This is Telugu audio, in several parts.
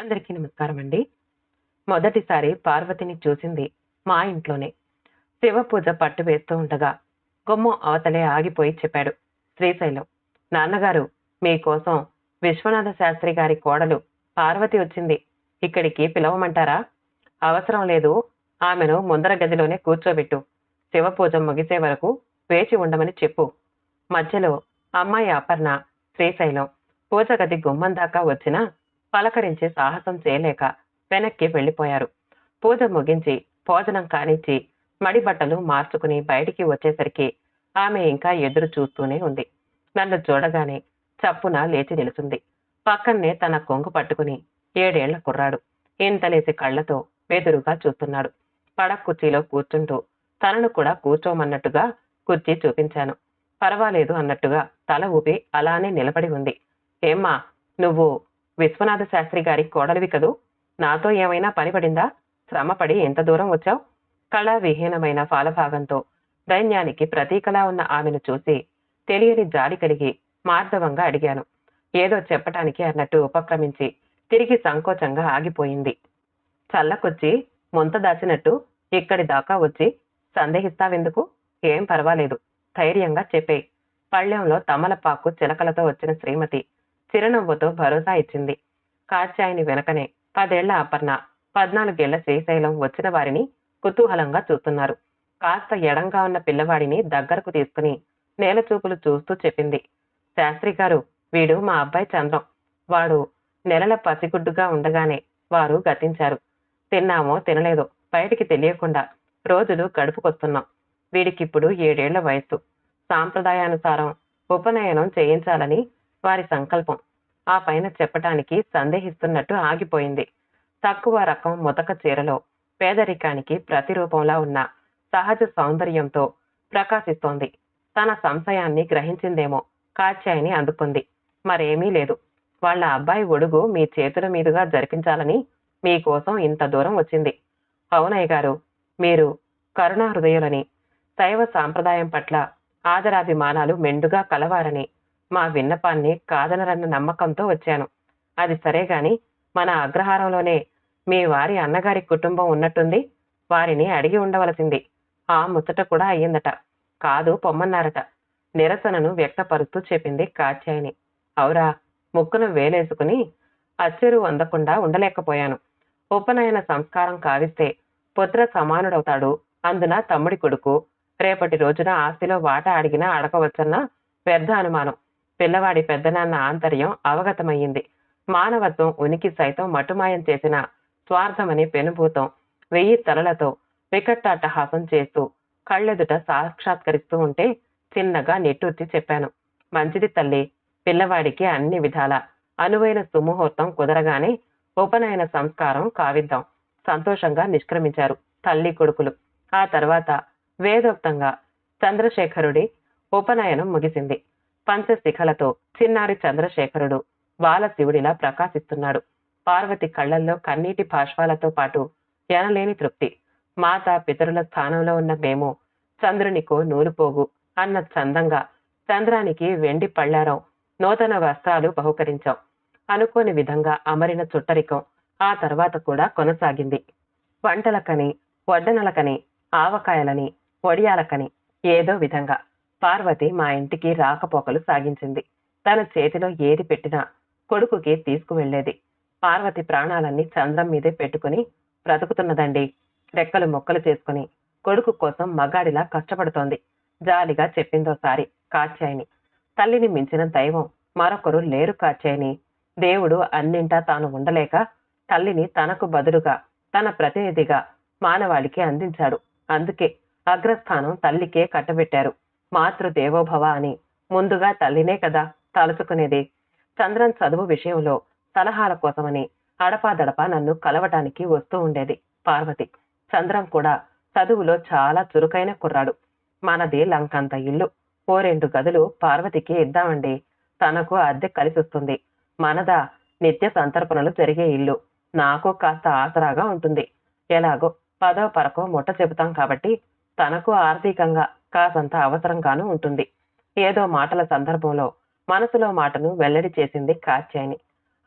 అందరికీ నమస్కారం అండి. మొదటిసారి పార్వతిని చూసింది మా ఇంట్లోనే. శివ పూజ పట్టు వేస్తూ ఉండగా గుమ్మం అవతలే ఆగిపోయి చెప్పాడు శ్రీశైలం. నాన్నగారు మీకోసం విశ్వనాథ శాస్త్రి గారి కోడలు పార్వతి వచ్చింది. ఇక్కడికి పిలవమంటారా? అవసరం లేదు. ఆమెను ముందర గదిలోనే కూర్చోబెట్టు. శివ పూజ ముగిసే వరకు వేచి ఉండమని చెప్పు. మధ్యలో అమ్మాయి అపర్ణ శ్రీశైలం పూజ గది గుమ్మం దాకా వచ్చినా పలకరించే సాహసం చేయలేక వెనక్కి వెళ్ళిపోయారు. పూజ ముగించి భోజనం కానిచ్చి మడి బట్టలు మార్చుకుని బయటికి వచ్చేసరికి ఆమె ఇంకా ఎదురు చూస్తూనే ఉంది. నన్ను చూడగానే చప్పున లేచి నిలుచుంది. పక్కన్నే తన కొంగు పట్టుకుని ఏడేళ్ళ కుర్రాడు. ఇంతలేసి కళ్ళతో వెదురుగా చూస్తున్నాడు. పడక్ కుర్చీలో కూర్చుంటూ తనను కూడా కూర్చోమన్నట్టుగా కుర్చీ చూపించాను. పర్వాలేదు అన్నట్టుగా తల ఊపి అలానే నిలబడి ఉంది. ఏమ్మా నువ్వు విశ్వనాథ శాస్త్రి గారి కోడలివి కదూ? నాతో ఏమైనా పని పడిందా? శ్రమపడి ఎంత దూరం వచ్చావు? కళా విహీనమైన ఫాలభాగంతో దైన్యానికి ప్రతీకలా ఉన్న ఆమెను చూసి తెలియని జాలి కలిగి మార్దవంగా అడిగాను. ఏదో చెప్పటానికి అన్నట్టు ఉపక్రమించి తిరిగి సంకోచంగా ఆగిపోయింది. చల్లకొచ్చి ముంత దాచినట్టు ఇక్కడి దాకా వచ్చి సందేహిస్తావెందుకు? ఏం పర్వాలేదు. ధైర్యంగా చెప్పే పళ్ళెంలో తమలపాకు చిలకలతో వచ్చిన శ్రీమతి చిరునవ్వుతో భరోసా ఇచ్చింది. కాచాయిని వెనకనే పదేళ్ళ అపర్ణ పద్నాలుగేళ్ళ శ్రీశైలం వచ్చిన వారిని కుతూహలంగా చూస్తున్నారు. కాస్త ఎడంగా ఉన్న పిల్లవాడిని దగ్గరకు తీసుకుని నేలచూపులు చూస్తూ చెప్పింది. శాస్త్రి గారు వీడు మా అబ్బాయి చంద్రం. వాడు నెలల పసిగుడ్డుగా ఉండగానే వారు గతించారు. తిన్నామో తినలేదో బయటికి తెలియకుండా రోజులు గడుపుకొస్తున్నాం. వీడికిప్పుడు ఏడేళ్ళ వయస్సు. సాంప్రదాయానుసారం ఉపనయనం చేయించాలని వారి సంకల్పం. ఆ పైన చెప్పటానికి సందేహిస్తున్నట్టు ఆగిపోయింది. తక్కువ రకం మొదక చీరలో పేదరికానికి ప్రతిరూపంలా ఉన్న సహజ సౌందర్యంతో ప్రకాశిస్తోంది. తన సంశయాన్ని గ్రహించిందేమో కాత్యాయిని అందుకుంది. మరేమీ లేదు. వాళ్ళ అబ్బాయి ఒడుగు మీ చేతుల మీదుగా జరిపించాలని మీకోసం ఇంత దూరం వచ్చింది. అవునయ్య గారు మీరు కరుణా హృదయులని శైవ సాంప్రదాయం పట్ల ఆదరాభిమానాలు మెండుగా కలవారని మా విన్నపాన్ని కాదనరన్న నమ్మకంతో వచ్చాను. అది సరే గాని మన అగ్రహారంలోనే మీ వారి అన్నగారి కుటుంబం ఉన్నట్టుంది. వారిని అడిగి ఉండవలసింది. ఆ ముచ్చట కూడా అయ్యిందట. కాదు పొమ్మన్నారట. నిరసనను వ్యక్తపరుస్తూ చెప్పింది కాత్యాయిని. అవురా ముక్కును వేలేసుకుని అచ్చెరు అందకుండా ఉండలేకపోయాను. ఉపనయన సంస్కారం కావిస్తే పుత్ర సమానుడవుతాడు. అందున తమ్ముడి కొడుకు రేపటి రోజున ఆస్తిలో వాటా అడిగినా అడగవచ్చన్న వ్యర్థ అనుమానం పిల్లవాడి పెద్దనాన్న ఆంతర్యం అవగతమయ్యింది. మానవత్వం ఉనికి సైతం మటుమాయం చేసిన స్వార్థమనే పెనుభూతం. వెయ్యి తలలతో వికట్టాటహాసం చేస్తూ కళ్ళెదుట సాక్షాత్కరిస్తూ ఉంటే చిన్నగా నిట్టూర్చి చెప్పాను. మంచిది తల్లి పిల్లవాడికి అన్ని విధాల. అనువైన సుముహూర్తం కుదరగానే ఉపనయన సంస్కారం కావిద్దాం. సంతోషంగా నిష్క్రమించారు తల్లి కొడుకులు. ఆ తర్వాత వేదోక్తంగా చంద్రశేఖరుడి ఉపనయనం ముగిసింది. పంచశిఖలతో చిన్నారి చంద్రశేఖరుడు బాలశివుడిలా ప్రకాశిస్తున్నాడు. పార్వతి కళ్ళల్లో కన్నీటి భాష్వాలతో పాటు ఎనలేని తృప్తి. మాత పితరుల స్థానంలో ఉన్న మేము చంద్రునికో నూలుపోగు అన్న చందంగా చంద్రానికి వెండి పళ్ళారం నూతన వస్త్రాలు బహుకరించాం. అనుకోని విధంగా అమరిన చుట్టరికం ఆ తర్వాత కూడా కొనసాగింది. వంటలకని వడ్డనలకని ఆవకాయలని వడియాలకని ఏదో విధంగా పార్వతి మా ఇంటికి రాకపోకలు సాగించింది. తన చేతిలో ఏది పెట్టినా కొడుకుకి తీసుకువెళ్ళేది పార్వతి ప్రాణాలన్నీ చంద్రం మీదే పెట్టుకుని బ్రతుకుతున్నదండి. రెక్కలు మొక్కలు చేసుకుని కొడుకు కోసం మగాడిలా కష్టపడుతోంది. జాలిగా చెప్పిందోసారి కాచాయిని. తల్లిని మించిన దైవం మరొకరు లేరు కాచాయిని. దేవుడు అన్నింటా తాను ఉండలేక తల్లిని తనకు బదులుగా తన ప్రతినిధిగా మానవాళికి అందించాడు. అందుకే అగ్రస్థానం తల్లికే కట్టబెట్టారు. మాతృదేవోభవ అని ముందుగా తల్లినే కదా తలుచుకునేది. చంద్రన్ చదువు విషయంలో సలహాల కోసమని అడపాదడపా నన్ను కలవటానికి వస్తూ ఉండేది పార్వతి. చంద్రం కూడా చదువులో చాలా చురుకైన కుర్రాడు. మనది లంకంత ఇల్లు. ఓ రెండు గదులు పార్వతికి ఇద్దామండి. తనకు అద్దె కలిసొస్తుంది. మనదా నిత్య సంతర్పణలు జరిగే ఇల్లు. నాకు కాస్త ఆసరాగా ఉంటుంది. ఎలాగో పదో పరకో ముట్ట చెబుతాం కాబట్టి తనకు ఆర్థికంగా కాసంత అవసరంగానూ ఉంటుంది. ఏదో మాటల సందర్భంలో మనసులో మాటను వెల్లడి చేసింది కాత్యాయని.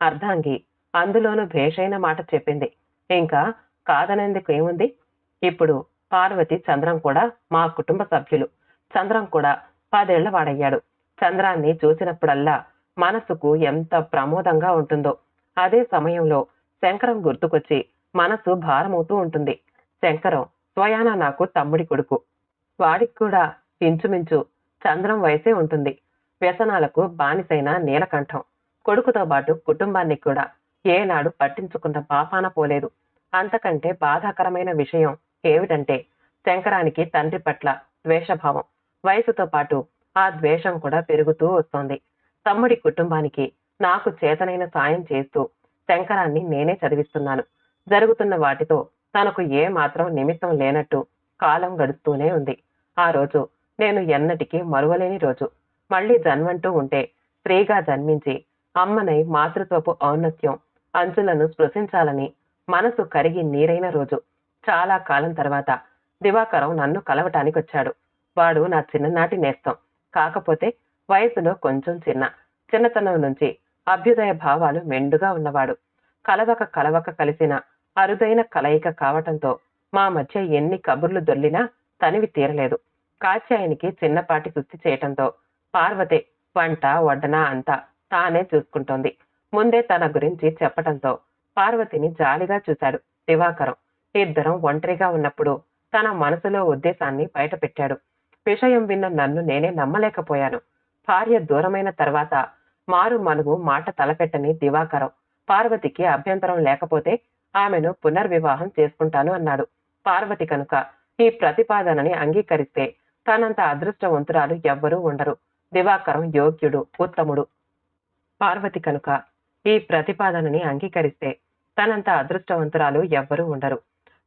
అర్ధాంగి అందులోనూ భేషైన మాట చెప్పింది. ఇంకా కాదనేందుకు ఏముంది? ఇప్పుడు పార్వతి చంద్రం కూడా మా కుటుంబ సభ్యులు. చంద్రం కూడా పదేళ్ళ వాడయ్యాడు. చంద్రాన్ని చూసినప్పుడల్లా మనసుకు ఎంత ప్రమోదంగా ఉంటుందో. అదే సమయంలో శంకరం గుర్తుకొచ్చి మనసు భారమవుతూ ఉంటుంది. శంకరం స్వయాన నాకు తమ్ముడి కొడుకు. వాడికి కూడా ఇంచుమించు చంద్రం వయసే ఉంటుంది. వ్యసనాలకు బానిసైన నీలకంఠం. కొడుకుతో పాటు కుటుంబాన్ని కూడా ఏనాడు పట్టించుకున్న పాపాన పోలేదు. అంతకంటే బాధాకరమైన విషయం ఏమిటంటే శంకరానికి తండ్రి పట్ల ద్వేషభావం. వయసుతో పాటు ఆ ద్వేషం కూడా పెరుగుతూ వస్తోంది. తమ్ముడి కుటుంబానికి నాకు చేతనైన సాయం చేస్తూ శంకరాన్ని నేనే చదివిస్తున్నాను. జరుగుతున్న వాటితో తనకు ఏ మాత్రం నిమిత్తం లేనట్టు కాలం గడుస్తూనే ఉంది. ఆ రోజు నేను ఎన్నటికీ మరువలేని రోజు. మళ్ళీ జన్మంటూ ఉంటే స్త్రీగా జన్మించి అమ్మనై మాతృత్వపు ఔన్నత్యం అంచులను స్పృశించాలని మనసు కరిగి నీరైన రోజు. చాలా కాలం తర్వాత దివాకరం నన్ను కలవటానికి వచ్చాడు. వాడు నా చిన్ననాటి నేస్తం. కాకపోతే వయసులో కొంచెం చిన్న చిన్నతనం నుంచి అభ్యుదయ భావాలు మెండుగా ఉన్నవాడు. కలవక కలవక కలిసిన అరుదైన కలయిక కావటంతో మా మధ్య ఎన్ని కబుర్లు దొర్లినా తనివి తీరలేదు. కాత్యాయనికి చిన్నపాటి సుత్తి చేయటంతో పార్వతి వంట వడ్డన అంతా తానే చూసుకుంటోంది. ముందే తన గురించి చెప్పటంతో పార్వతిని జాలిగా చూశాడు దివాకరం. ఇద్దరం ఒంటరిగా ఉన్నప్పుడు తన మనసులో ఉద్దేశాన్ని బయటపెట్టాడు. విషయం విన్న నన్ను నేనే నమ్మలేకపోయాను. భార్య దూరమైన తర్వాత మారు మనుగు మాట తలపెట్టని దివాకరం పార్వతికి అభ్యంతరం లేకపోతే ఆమెను పునర్వివాహం చేసుకుంటాను అన్నాడు. పార్వతి కనుక ఈ ప్రతిపాదనని అంగీకరిస్తే తనంత అదృష్టవంతురాలు ఎవ్వరూ ఉండరు. దివాకరం యోగ్యుడు ఉత్తముడు. పార్వతి కనుక ఈ ప్రతిపాదనని అంగీకరిస్తే తనంత అదృష్టవంతురాలు ఎవ్వరూ ఉండరు.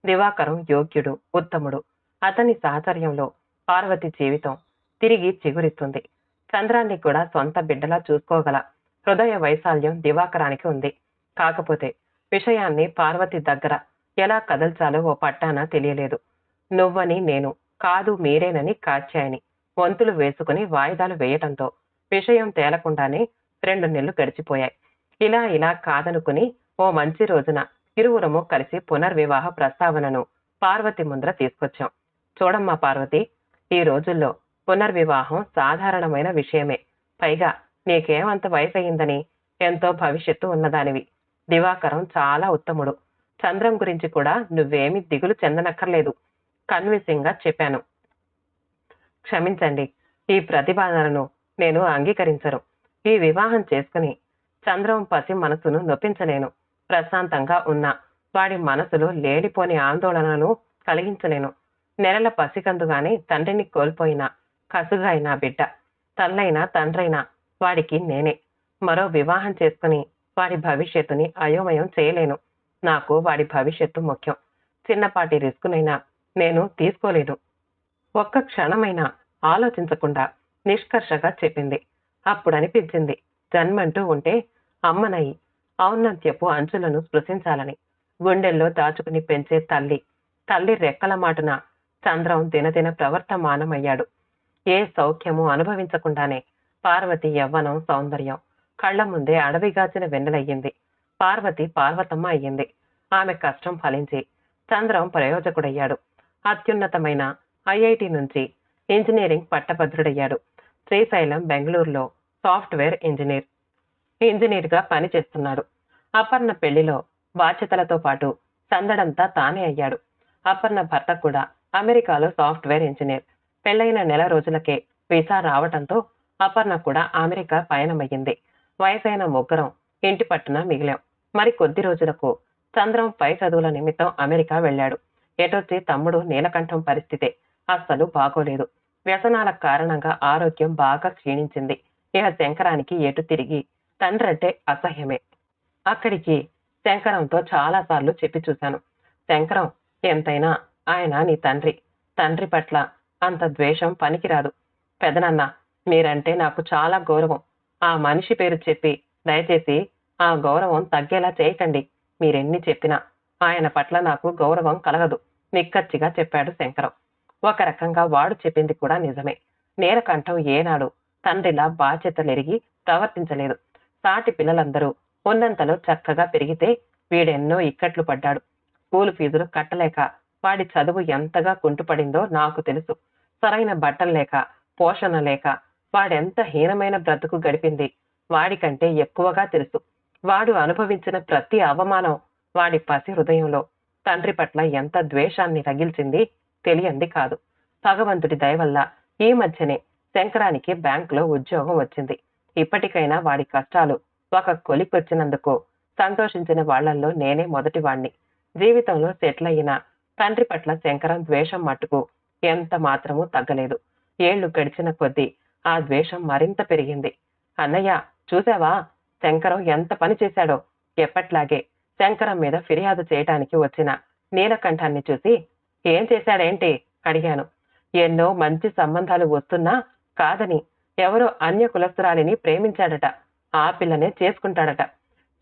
దివాకరం యోగ్యుడు ఉత్తముడు. అతని సాహచర్యంలో పార్వతి జీవితం తిరిగి చిగురిస్తుంది. చంద్రాన్ని కూడా సొంత బిడ్డలా చూసుకోగల హృదయ వైశాల్యం దివాకరానికి ఉంది. కాకపోతే విషయాన్ని పార్వతి దగ్గర ఎలా కదల్చాలో ఓ పట్టాన తెలియలేదు. నువ్వని నేను కాదు మీరేనని కాచాయని వంతులు వేసుకుని వాయిదాలు వేయటంతో విషయం తేలకుండానే రెండు నెలలు గడిచిపోయాయి. ఇలా ఇలా కాదనుకుని ఓ మంచి రోజున ఇరువురము కలిసి పునర్వివాహ ప్రస్తావనను పార్వతి ముందర తీసుకొచ్చాం. చూడమ్మా పార్వతి ఈ రోజుల్లో పునర్వివాహం సాధారణమైన విషయమే. పైగా నీకేమంత వయసు అయిందని ఎంతో భవిష్యత్తు ఉన్నదానివి. దివాకరం చాలా ఉత్తముడు. చంద్రం గురించి కూడా నువ్వేమీ దిగులు చెందనక్కర్లేదు. కన్విన్సింగ్గా చెప్పాను. క్షమించండి ఈ ప్రతిపాదనను నేను అంగీకరించను. ఈ వివాహం చేసుకుని చంద్రం పసి మనసును నొప్పించలేను. ప్రశాంతంగా ఉన్న వాడి మనసులో లేనిపోని ఆందోళనను కలిగించలేను. నెలల పసికందుగానే తండ్రిని కోల్పోయిన కసుగా బిడ్డ తల్లైనా తండ్రైనా వాడికి నేనే. మరో వివాహం చేసుకుని వాడి భవిష్యత్తుని అయోమయం చేయలేను. నాకు వాడి భవిష్యత్తు ముఖ్యం. చిన్నపాటి రిస్కునైనా నేను తీసుకోలేదు. ఒక్క క్షణమైనా ఆలోచించకుండా నిష్కర్షగా చెప్పింది. అప్పుడు అనిపించింది జన్మంటూ ఉంటే అమ్మనయి ఔన్నత్యపు అంచులను స్పృశించాలని. గుండెల్లో దాచుకుని పెంచే తల్లి. తల్లి రెక్కల మాటున చంద్రం దినదిన ప్రవర్తమానమయ్యాడు. ఏ సౌఖ్యము అనుభవించకుండానే పార్వతి యవ్వనం సౌందర్యం. కళ్ళ ముందే అడవిగాచిన వెన్నెలయ్యింది. పార్వతి పార్వతమ్మ అయ్యింది. ఆమె కష్టం ఫలించి చంద్రం ప్రయోజకుడయ్యాడు. అత్యున్నతమైన ఐఐటి నుంచి ఇంజనీరింగ్ పట్టభద్రుడయ్యాడు. శ్రీశైలం బెంగళూరులో సాఫ్ట్వేర్ ఇంజనీర్. ఇంజనీర్గా పనిచేస్తున్నాడు. అపర్ణ పెళ్ళిలో బాధ్యతలతో పాటు సందడంతా తానే అయ్యాడు. అపర్ణ భర్త కూడా అమెరికాలో సాఫ్ట్వేర్ ఇంజనీర్. పెళ్ళైన నెల రోజులకే వీసా రావటంతో అపర్ణ కూడా అమెరికా పయనమయ్యింది. వయసైన ముగ్గురం ఇంటి పట్టున మిగిలాం. మరి కొద్ది రోజులకు చంద్రం పై చదువుల నిమిత్తం అమెరికా వెళ్ళాడు. ఎటొచ్చి తమ్ముడు నీలకంఠం పరిస్థితే అస్సలు బాగోలేదు. వ్యసనాల కారణంగా ఆరోగ్యం బాగా క్షీణించింది. ఇక శంకరానికి ఎటు తిరిగి? తండ్రంటే అసహ్యమే. అక్కడికి శంకరంతో చాలాసార్లు చెప్పి చూశాను. శంకరం ఎంతైనా ఆయన నీ తండ్రి. తండ్రి పట్ల అంత ద్వేషం పనికిరాదు. పెదనన్న మీరంటే నాకు చాలా గౌరవం. ఆ మనిషి పేరు చెప్పి దయచేసి ఆ గౌరవం తగ్గేలా చేయకండి. మీరెన్ని చెప్పినా ఆయన పట్ల నాకు గౌరవం కలగదు. నిక్కచ్చిగా చెప్పాడు శంకరం. ఒక రకంగా వాడు చెప్పింది కూడా నిజమే. నేరకంఠం ఏనాడు తండ్రిలా బాధ్యతలెరిగి ప్రవర్తించలేదు. సాటి పిల్లలందరూ ఉన్నంతలో చక్కగా పెరిగితే వీడెన్నో ఇక్కట్లు పడ్డాడు. స్కూలు ఫీజులు కట్టలేక వాడి చదువు ఎంతగా కుంటుపడిందో నాకు తెలుసు. సరైన బట్టలు లేక పోషణ లేక వాడెంత హీనమైన బ్రతుకు గడిపింది వాడికంటే ఎక్కువగా తెలుసు. వాడు అనుభవించిన ప్రతి అవమానం వాడి పసి హృదయంలో తండ్రి పట్ల ఎంత ద్వేషాన్ని రగిల్చింది తెలియంది కాదు. భగవంతుడి దయ వల్ల ఈ మధ్యనే శంకరానికి బ్యాంకులో ఉద్యోగం వచ్చింది. ఇప్పటికైనా వాడి కష్టాలు ఒక కొలికొచ్చినందుకు సంతోషించిన వాళ్ళల్లో నేనే మొదటి వాణ్ణి జీవితంలో సెటిల్ అయిన తండ్రి పట్ల శంకరం ద్వేషం మట్టుకు ఎంత మాత్రమూ తగ్గలేదు. ఏళ్ళు గడిచిన కొద్దీ ఆ ద్వేషం మరింత పెరిగింది. అన్నయ్య చూసావా? శంకరం ఎంత పని చేశాడో? ఎప్పట్లాగే శంకరం మీద ఫిర్యాదు చేయటానికి వచ్చిన నీలకంఠాన్ని చూసి ఏం చేశాడేంటి? అడిగాను. ఎన్నో మంచి సంబంధాలు వస్తున్నా కాదని ఎవరో అన్య కులస్తురాలిని ప్రేమించాడట. ఆ పిల్లనే చేసుకుంటాడట.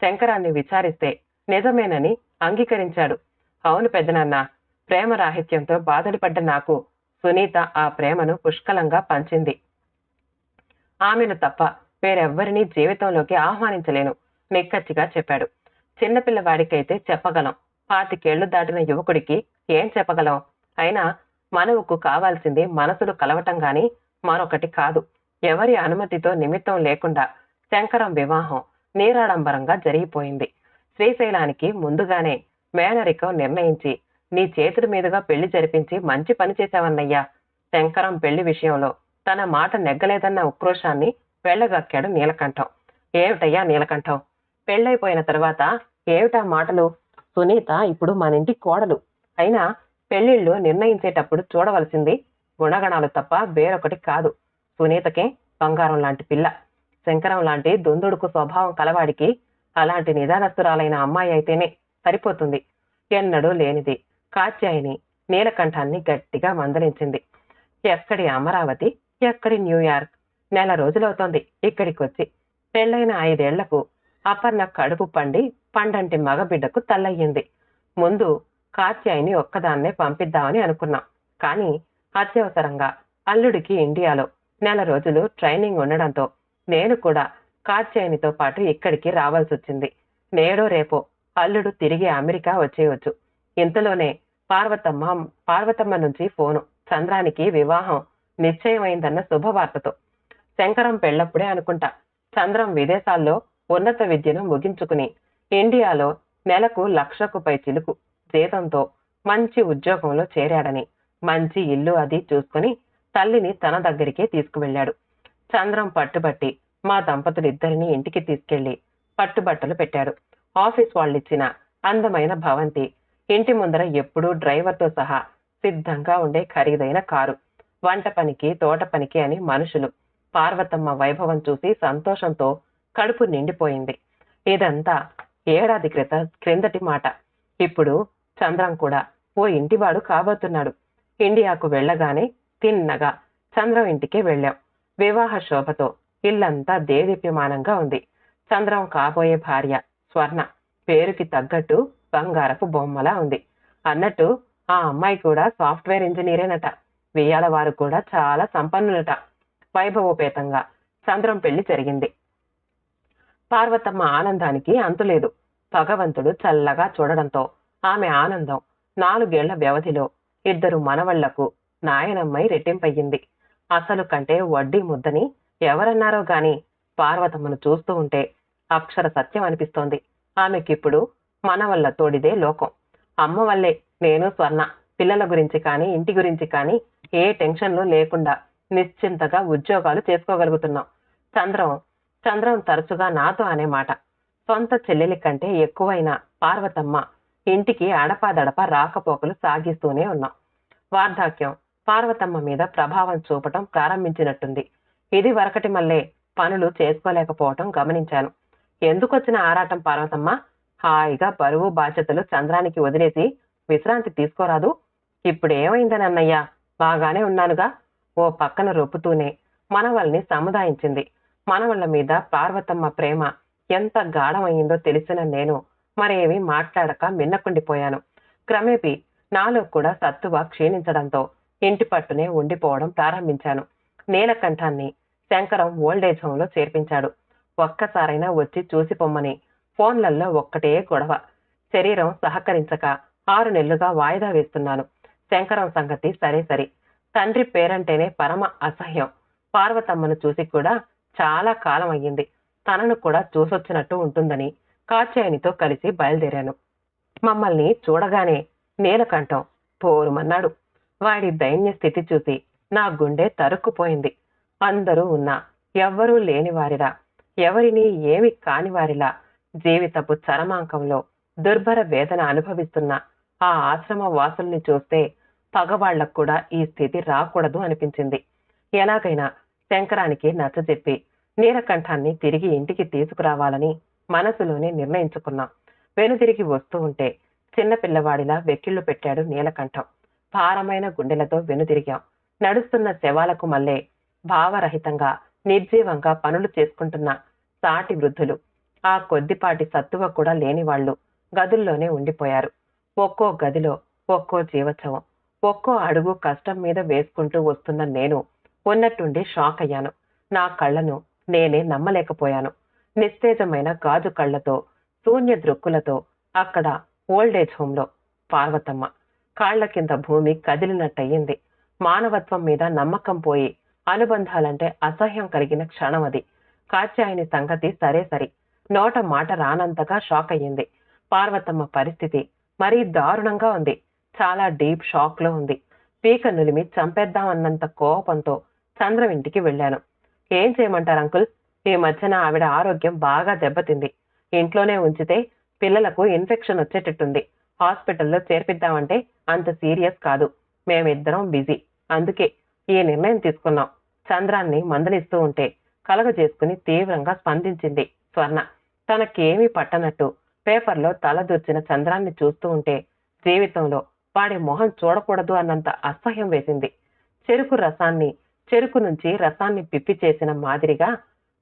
శంకరాన్ని విచారిస్తే నిజమేనని అంగీకరించాడు. అవును పెద్దనాన్న ప్రేమ రాహిత్యంతో బాధలు పడ్డ నాకు సునీత ఆ ప్రేమను పుష్కలంగా పంచింది. ఆమెను తప్ప వేరెవ్వరినీ జీవితంలోకి ఆహ్వానించలేను నిక్కచ్చిగా చెప్పాడు. చిన్నపిల్లవాడికైతే చెప్పగలం. పాతికేళ్ళు దాటిన యువకుడికి ఏం చెప్పగలం? అయినా మనవుకు కావాల్సింది మనసులు కలవటం గాని మరొకటి కాదు. ఎవరి అనుమతితో నిమిత్తం లేకుండా శంకరం వివాహం నీరాడంబరంగా జరిగిపోయింది. శ్రీశైలానికి ముందుగానే మేనరికం నిర్ణయించి నీ చేతుల మీదుగా పెళ్ళి జరిపించి మంచి పని చేశావన్నయ్యా. శంకరం పెళ్ళి విషయంలో తన మాట నెగ్గలేదన్న ఉక్రోషాన్ని వెళ్ళగక్కాడు నీలకంఠం. ఏమిటయ్యా నీలకంఠం? పెళ్ళైపోయిన తర్వాత ఏమిటా మాటలు? సునీత ఇప్పుడు మన ఇంటి కోడలు. అయినా పెళ్ళిళ్ళు నిర్ణయించేటప్పుడు చూడవలసింది గుణగణాలు తప్ప వేరొకటి కాదు. సునీతకే బంగారం లాంటి పిల్ల. శంకరం లాంటి దుందుడుకు స్వభావం కలవాడికి అలాంటి నిదానస్తురాలైన అమ్మాయి అయితేనే సరిపోతుంది. ఎన్నడూ లేనిది. కాత్యాయిని నీలకంఠాన్ని గట్టిగా మందలించింది. ఎక్కడి అమరావతి ఎక్కడి న్యూయార్క్? నెల రోజులవుతోంది ఇక్కడికి వచ్చి పెళ్ళైన ఐదేళ్ళకు అపర్ణ కడుపు పండి పండంటి మగబిడ్డకు తల్లయ్యింది. ముందు కాత్యాయిని ఒక్కదాన్నే పంపిద్దామని అనుకున్నాం. కానీ అత్యవసరంగా అల్లుడికి ఇండియాలో నెల రోజులు ట్రైనింగ్ ఉండడంతో నేను కూడా కాత్యాయినితో పాటు ఇక్కడికి రావాల్సి వచ్చింది నేడో రేపో అల్లుడు తిరిగి అమెరికా వచ్చేయవచ్చు ఇంతలోనే పార్వతమ్మ పార్వతమ్మ నుంచి ఫోను చంద్రానికి వివాహం నిశ్చయమైందన్న శుభవార్తతో శంకరం పెళ్ళప్పుడే అనుకుంటా. చంద్రం విదేశాల్లో ఉన్నత విద్యను ముగించుకుని ఇండియాలో నెలకు లక్షకు పై చిలుకు జీతంతో మంచి ఉద్యోగంలో చేరాడని మంచి ఇల్లు అది చూసుకుని తల్లిని తన దగ్గరికే తీసుకువెళ్ళాడు. చంద్రం పట్టుబట్టి మా దంపతులిద్దరిని ఇంటికి తీసుకెళ్ళి పట్టుబట్టలు పెట్టాడు. ఆఫీస్ వాళ్ళిచ్చిన అందమైన భవంతి ఇంటి ముందర ఎప్పుడూ డ్రైవర్తో సహా సిద్ధంగా ఉండే ఖరీదైన కారు వంట పనికి తోట పనికి అని మనుషులు పార్వతమ్మ వైభవం చూసి సంతోషంతో కడుపు నిండిపోయింది. ఇదంతా ఏడాది క్రిత క్రిందటి మాట. ఇప్పుడు చంద్రం కూడా ఓ ఇంటివాడు కాబోతున్నాడు. ఇండియాకు వెళ్ళగానే తిన్నగా చంద్రం ఇంటికే వెళ్ళాం. వివాహ శోభతో ఇల్లంతా దేదీప్యమానంగా ఉంది. చంద్రం కాబోయే భార్య స్వర్ణ. పేరుకి తగ్గట్టు బంగారపు బొమ్మలా ఉంది. అన్నట్టు ఆ అమ్మాయి కూడా సాఫ్ట్వేర్ ఇంజనీరేనట. వియ్యాల వారు కూడా చాలా సంపన్నులట. వైభవోపేతంగా చంద్రం పెళ్ళి జరిగింది. పార్వతమ్మ ఆనందానికి అంతులేదు. భగవంతుడు చల్లగా చూడడంతో ఆమె ఆనందం నాలుగేళ్ళ వ్యవధిలో ఇద్దరు మనవళ్ళకు నాయనమ్మై రెట్టింపయ్యింది. అసలు కంటే వడ్డీ ముద్దని ఎవరన్నారో గాని పార్వతమ్మను చూస్తూ ఉంటే అక్షర సత్యం అనిపిస్తోంది. ఆమెకిప్పుడు మనవల్ల తోడిదే లోకం. అమ్మ వల్లే నేను స్వర్ణ పిల్లల గురించి కానీ ఇంటి గురించి కానీ ఏ టెన్షన్లు లేకుండా నిశ్చింతగా ఉద్యోగాలు చేసుకోగలుగుతున్నాం. చంద్రం చంద్రం తరచుగా నాతో అనే మాట. సొంత చెల్లెలి కంటే ఎక్కువైన పార్వతమ్మ ఇంటికి అడపాదడప రాకపోకలు సాగిస్తూనే ఉన్నాం. వార్ధాక్యం పార్వతమ్మ మీద ప్రభావం చూపటం ప్రారంభించినట్టుంది. ఇది వరకటి మళ్ళే పనులు చేసుకోలేకపోవటం గమనించాను. ఎందుకొచ్చిన ఆరాటం పార్వతమ్మ? హాయిగా బరువు బాధ్యతలు చంద్రానికి వదిలేసి విశ్రాంతి తీసుకోరాదు. ఇప్పుడు ఏమైందని అన్నయ్య బాగానే ఉన్నానుగా. ఓ పక్కన రొప్పుతూనే మనవల్ని సముదాయించింది. మనవళ్ళ మీద పార్వతమ్మ ప్రేమ ఎంత గాఢమైందో తెలిసిన నేను మరేమీ మాట్లాడక మిన్నకుండిపోయాను. క్రమేపీ నాలో కూడా సత్తువ క్షీణించడంతో ఇంటి పట్టునే ఉండిపోవడం ప్రారంభించాను. నీలకంఠాన్ని శంకరం ఓల్డేజ్ హోంలో చేర్పించాడు. ఒక్కసారైనా వచ్చి చూసి పొమ్మని ఫోన్లలో ఒక్కటే గొడవ. శరీరం సహకరించక ఆరు నెలలుగా వాయిదా వేస్తున్నాను. శంకరం సంగతి సరే సరి. తండ్రి పేరంటేనే పరమ అసహ్యం. పార్వతమ్మను చూసి కూడా చాలా కాలం అయ్యింది. తనను కూడా చూసొచ్చినట్టు ఉంటుందని కాచాయనితో కలిసి బయలుదేరాను. మమ్మల్ని చూడగానే నీలకంఠం పోరుమన్నాడు. వాడి దైన్య స్థితి చూసి నా గుండె తరుక్కుపోయింది. అందరూ ఉన్నా ఎవ్వరూ లేనివారిలా ఎవరిని ఏమి కానివారిలా జీవితపు చరమాంకంలో దుర్భర వేదన అనుభవిస్తున్న ఆ ఆశ్రమ వాసుల్ని చూస్తే పగవాళ్ళకు కూడా ఈ స్థితి రాకూడదు అనిపించింది. ఎలాగైనా శంకరానికి నచ్చజెప్పి నీలకంఠాన్ని తిరిగి ఇంటికి తీసుకురావాలని మనసులోనే నిర్ణయించుకున్నాం. వెనుదిరిగి వస్తూ ఉంటే చిన్న పిల్లవాడిలా వెక్కిళ్ళు పెట్టాడు నీలకంఠం. భారమైన గుండెలతో వెనుదిరిగాం. నడుస్తున్న శవాలకు మళ్ళే భావరహితంగా నిర్జీవంగా పనులు చేసుకుంటున్న సాటి వృద్ధులు ఆ కొద్దిపాటి సత్తువ కూడా లేని వాళ్ళు గదుల్లోనే ఉండిపోయారు. ఒక్కో గదిలో ఒక్కో జీవచవం ఒక్కో అడుగు కష్టం మీద వేసుకుంటూ వస్తున్న నేను ఉన్నట్టుండి షాక్ అయ్యాను. నా కళ్ళను నేనే నమ్మలేకపోయాను. నిస్తేజమైన గాజు కళ్ళతో శూన్య దృక్కులతో అక్కడ ఓల్డేజ్ హోంలో పార్వతమ్మ. కాళ్ళ కింద భూమి కదిలినట్టయింది. మానవత్వం మీద నమ్మకం పోయి అనుబంధాలంటే అసహ్యం కలిగిన క్షణం అది. కాత్యాయని సంగతి సరే సరి. నోట మాట రానంతగా షాక్ అయ్యింది. పార్వతమ్మ పరిస్థితి మరీ దారుణంగా ఉంది. చాలా డీప్ షాక్లో ఉంది. పీక నులిమి చంపేద్దామన్నంత కోపంతో చంద్రం ఇంటికి వెళ్ళాను. ఏం చేయమంటారు అంకుల్? ఈ మధ్యన ఆవిడ ఆరోగ్యం బాగా దెబ్బతింది. ఇంట్లోనే ఉంచితే పిల్లలకు ఇన్ఫెక్షన్ వచ్చేటట్టుంది. హాస్పిటల్లో చేర్పిద్దామంటే అంత సీరియస్ కాదు. మేమిద్దరం బిజీ. అందుకే ఈ నిర్ణయం తీసుకున్నాం. చంద్రాన్ని మందలిస్తూ ఉంటే కలగ చేసుకుని తీవ్రంగా స్పందించింది స్వర్ణ. తనకేమీ పట్టనట్టు పేపర్లో తలదూర్చిన చంద్రాన్ని చూస్తూ ఉంటే జీవితంలో వాడి మొహం చూడకూడదు అన్నంత అసహ్యం వేసింది. చెరుకు రసాన్ని చెరుకు నుంచి రసాన్ని పిప్పి చేసిన మాదిరిగా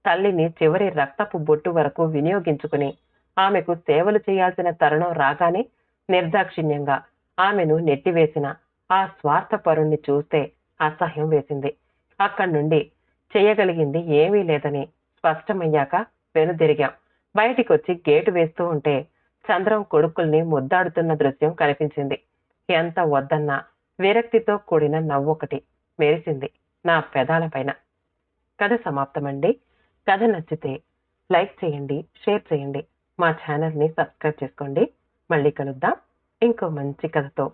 తల్లిని చివరి రక్తపు బొట్టు వరకు వినియోగించుకుని ఆమెకు సేవలు చేయాల్సిన తరుణం రాగానే నిర్దాక్షిణ్యంగా ఆమెను నెట్టివేసిన ఆ స్వార్థపరుణ్ణి చూస్తే అసహ్యం వేసింది. అక్కడి నుండి చేయగలిగింది ఏమీ లేదని స్పష్టమయ్యాక వెనుదిరిగాం. బయటికొచ్చి గేటు వేస్తూ ఉంటే చంద్రం కొడుకుల్ని ముద్దాడుతున్న దృశ్యం కనిపించింది. ఎంత వద్దన్నా విరక్తితో కూడిన నవ్వొకటి మెరిసింది. నా పెదాల పైన. కథ సమాప్తమండి. కథ నచ్చితే లైక్ చేయండి షేర్ చేయండి. మా ఛానల్ని సబ్స్క్రైబ్ చేసుకోండి. మళ్ళీ కలుద్దాం. ఇంకో మంచి కథతో.